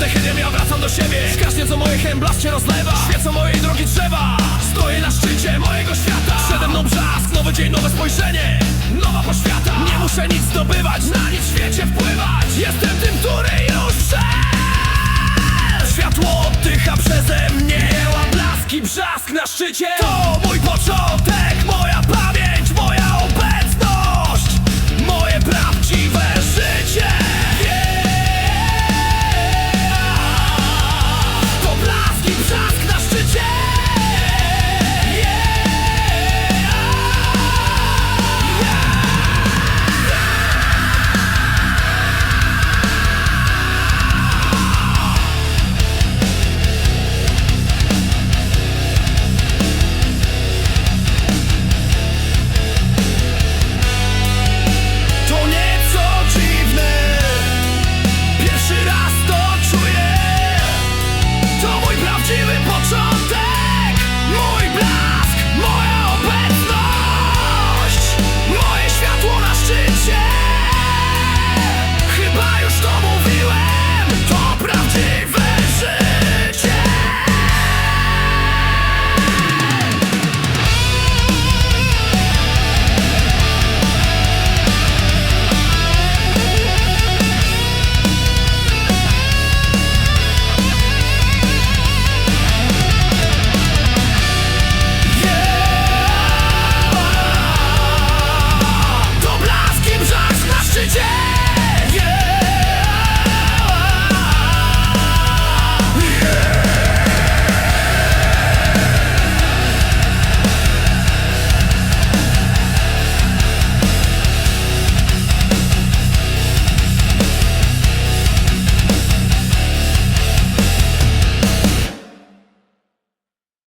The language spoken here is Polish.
oddechem ja wracam do siebie. Każdym co moje chemblasz się rozlewa. Świecą mojej drogi drzewa. Stoję na szczycie mojego świata. Przede mną brzask, nowy dzień, nowe spojrzenie. Nowa poświata. Nie muszę nic zdobywać, na nic w świecie wpływać. Jestem tym, który już wszedł Światło oddycha przeze mnie. Jęła blaski, brzask na szczycie. To mój początek.